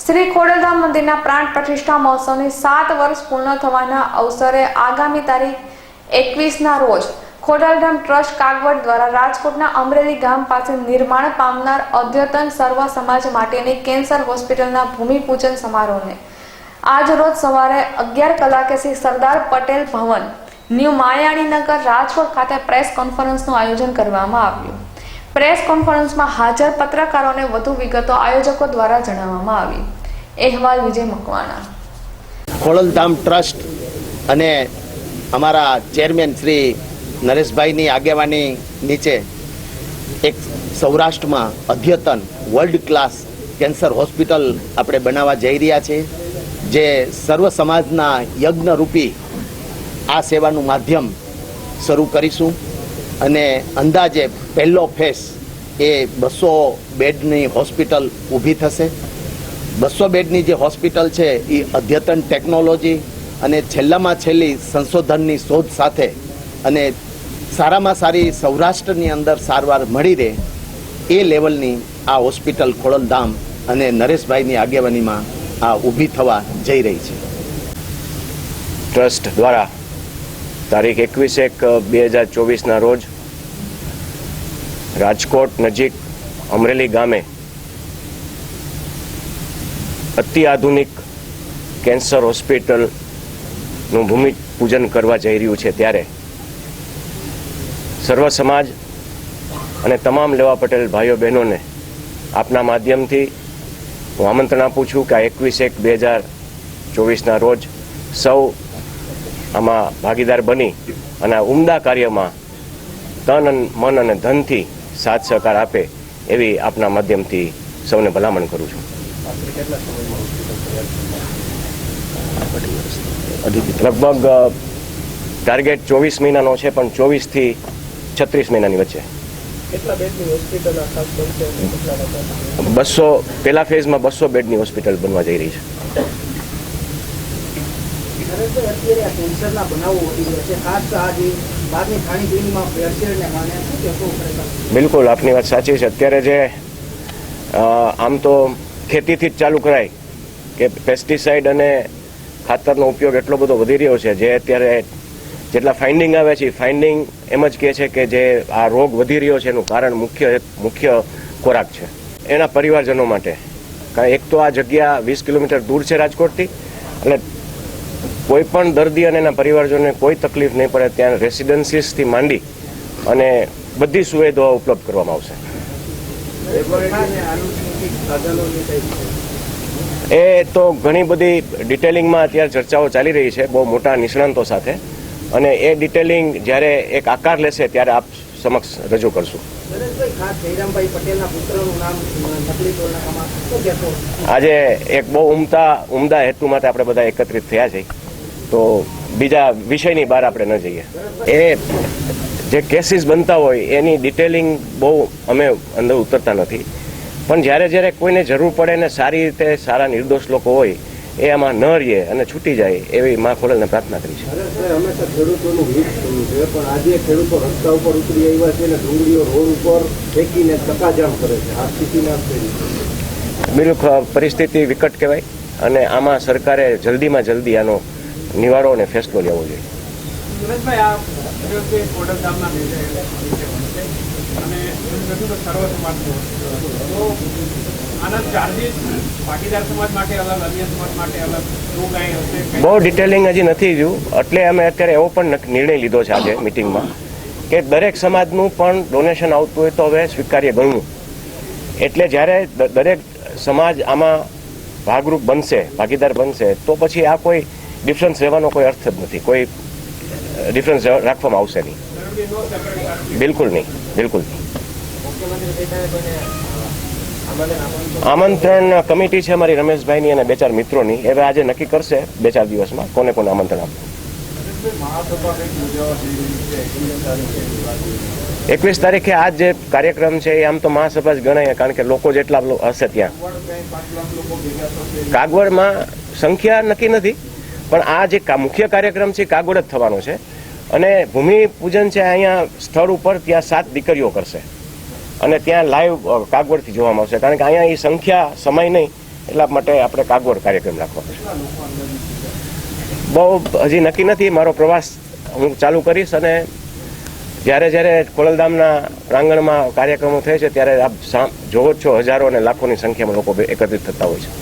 શ્રી ખોડલધામ મંદિરના પ્રાણ પ્રતિષ્ઠા મહોત્સવની સાત વર્ષ પૂર્ણ થવાના અવસરે આગામી તારીખ એકવીસના રોજ ખોડલધામ ટ્રસ્ટ કાગવડ દ્વારા રાજકોટના અમરેલી ગામ પાસે નિર્માણ પામનાર અદ્યતન સર્વ સમાજ માટેની કેન્સર હોસ્પિટલના ભૂમિપૂજન સમારોહને. આજ રોજ સવારે અગિયાર કલાકે શ્રી સરદાર પટેલ ભવન, ન્યૂ માયાણીનગર રાજકોટ ખાતે પ્રેસ કોન્ફરન્સનું આયોજન કરવામાં આવ્યું. પ્રેસ કોન્ફરન્સમાં હાજર પત્રકારોને વધુ વિગતો આયોજકો દ્વારા જણાવવામાં આવી. અહેવાલ વિજય મકવાણા. ખોળલધામ ટ્રસ્ટ અને અમારા ચેરમેન શ્રી નરેશભાઈની આગેવાની નીચે એક સૌરાષ્ટ્રમાં અદ્યતન વર્લ્ડ ક્લાસ કેન્સર હોસ્પિટલ આપણે બનાવવા જઈ રહ્યા છે જે સર્વ સમાજના યજ્ઞરૂપી આ સેવાનું માધ્યમ શરૂ કરીશું. અને અંદાજે પહેલો ફેસ એ બસો બેડની હોસ્પિટલ ઊભી થશે. બસો બેડની જે હોસ્પિટલ છે એ અદ્યતન ટેકનોલોજી અને છેલ્લામાં છેલ્લી સંશોધનની શોધ સાથે અને સારામાં સારી સૌરાષ્ટ્રની અંદર સારવાર મળી રહે એ લેવલની આ હોસ્પિટલ ખોડલધામ અને નરેશભાઈની આગેવાનીમાં આ ઊભી થવા જઈ રહી છે. ટ્રસ્ટ દ્વારા તારીખ એકવીસ એક, બે હજાર ચોવીસના રોજ રાજકોટ નજીક અમરેલી ગામે અતિ આધુનિક કેન્સર હોસ્પિટલનું ભૂમિ પૂજન કરવા જઈ રહ્યું છે ત્યારે સર્વ સમાજ અને તમામ લેવા પટેલ ભાઈઓ બહેનોને આપના માધ્યમથી હું આમંત્રણ આપું છું કે આ એકવીસ એક બે હજાર ચોવીસના રોજ સૌ આમાં ભાગીદાર બની અને આ ઉમદા કાર્યમાં તન મન અને ધનથી સાથ સહકાર આપે એવી આપના માધ્યમથી સૌને ભલામણ કરું છું. લગભગ ટાર્ગેટ ચોવીસ મહિનાનો છે પણ ચોવીસથી છત્રીસ મહિનાની વચ્ચે. બસો પહેલા ફેઝમાં બસો બેડની હોસ્પિટલ બનવા જઈ રહી છે. અત્યારે આ કેન્સરના બનાવો વધી રહ્યા છે. ખાસ આ જે બિલકુલ, આપની વાત સાચી છે. અત્યારે જે આમ તો ખેતીથી જ ચાલુ કરાય કે પેસ્ટિસાઇડ અને ખાતરનો ઉપયોગ એટલો બધો વધી રહ્યો છે જે અત્યારે જેટલા ફાઇન્ડિંગ આવે છે ફાઇન્ડિંગ એમ જ કહે છે કે જે આ રોગ વધી રહ્યો છે એનું કારણ મુખ્ય મુખ્ય ખોરાક છે. એના પરિવારજનો માટે. કારણ એક તો આ જગ્યા વીસ કિલોમીટર દૂર છે રાજકોટથી એટલે કોઈ પણ દર્દી અને એના પરિવારજનોને કોઈ તકલીફ નહીં પડે, ત્યાં રેસિડન્સીસથી માંડી અને બધી સુવિધાઓ ઉપલબ્ધ કરવામાં આવશે. એ તો ઘણી બધી ડિટેલિંગમાં અત્યારે ચર્ચાઓ ચાલી રહી છે, બહુ મોટા નિષ્ણાંતો સાથે. અને એ ડિટેલિંગ જ્યારે એક આકાર લેશે ત્યારે આપ સમક્ષ રજૂ કરશું. આજે એક બહુ ઉમદા ઉમદા હેતુ માટે આપણે બધા એકત્રિત થયા છે. તો બીજા વિષયની બહાર આપણે ન જઈએ. એ જે કેસીસ બનતા હોય એની ડિટેલિંગ બહુ અમે અંદર ઉતરતા નથી. પણ જ્યારે જ્યારે કોઈને જરૂર પડે ને સારી રીતે સારા નિર્દોષ લોકો હોય એ આમાં ન રહે અને છૂટી જાય એવી મા ખોડલને પ્રાર્થના કરી છે. હંમેશા ખેડૂતોનું હિત થયું છે પણ આજે ખેડૂતો રસ્તા ઉપર ઉતરી આવ્યા છે અને ડુંગળીઓ રોડ ઉપર ફેંકીને ચકાજામ કરે છે. આ સ્થિતિને બિલકુલ પરિસ્થિતિ વિકટ કહેવાય અને આમાં સરકારે જલ્દીમાં જલ્દી આનો નિવારો અને ફેસલો લેવો જોઈએ. અને બધું સર્વ સમાજનો તો આના ચાર્જિસ પાટીદાર સમાજ માટે અલગ અન્ય સમાજ માટે અલગ એવું કાંઈ હશે બહુ ડિટેલિંગ હજી નથી થયું. એટલે અમે અત્યારે એવો પણ નિર્ણય લીધો છે આજે મિટિંગમાં કે દરેક સમાજનું પણ ડોનેશન આવતું હોય તો હવે સ્વીકાર્ય ગણવું. એટલે જ્યારે દરેક સમાજ આમાં ભાગરૂપ બનશે ભાગીદાર બનશે તો પછી આ કોઈ ડિફરન્સ રહેવાનો કોઈ અર્થ જ નથી. કોઈ ડિફરન્સ રાખવામાં આવશે નહીં. બિલકુલ નહીં. બિલકુલ નહીં. આમંત્રણ કમિટી છે અમારી રમેશભાઈની અને બે ચાર મિત્રોની. હવે આજે નક્કી કરશે બે ચાર દિવસમાં કોને કોને આમંત્રણ આપવું. એકવીસ તારીખે આ જે કાર્યક્રમ છે એ આમ તો મહાસભા જ ગણાય, કારણ કે લોકો જેટલા હશે ત્યાં. કાગવડમાં સંખ્યા નક્કી નથી, પણ આ જે મુખ્ય કાર્યક્રમ છે કાગવડ જ થવાનો છે. અને ભૂમિ પૂજન છે અહીંયા સ્થળ ઉપર ત્યાં સાત દીકરીઓ કરશે. અને ત્યાં લાઈવ કાગવડથી જોવામાં આવશે. કારણ કે અહીંયા એ સંખ્યા, સમય નહીં, એટલા માટે આપણે કાગવડ કાર્યક્રમ રાખવાનો છે. બહુ હજી નક્કી નથી, મારો પ્રવાસ હું ચાલુ કરીશ અને જ્યારે જ્યારે ખોડલધામના પ્રાંગણમાં કાર્યક્રમો થાય છે, ત્યારે આપ જોવો છો હજારો અને લાખોની સંખ્યામાં લોકો એકત્રિત થતા હોય છે.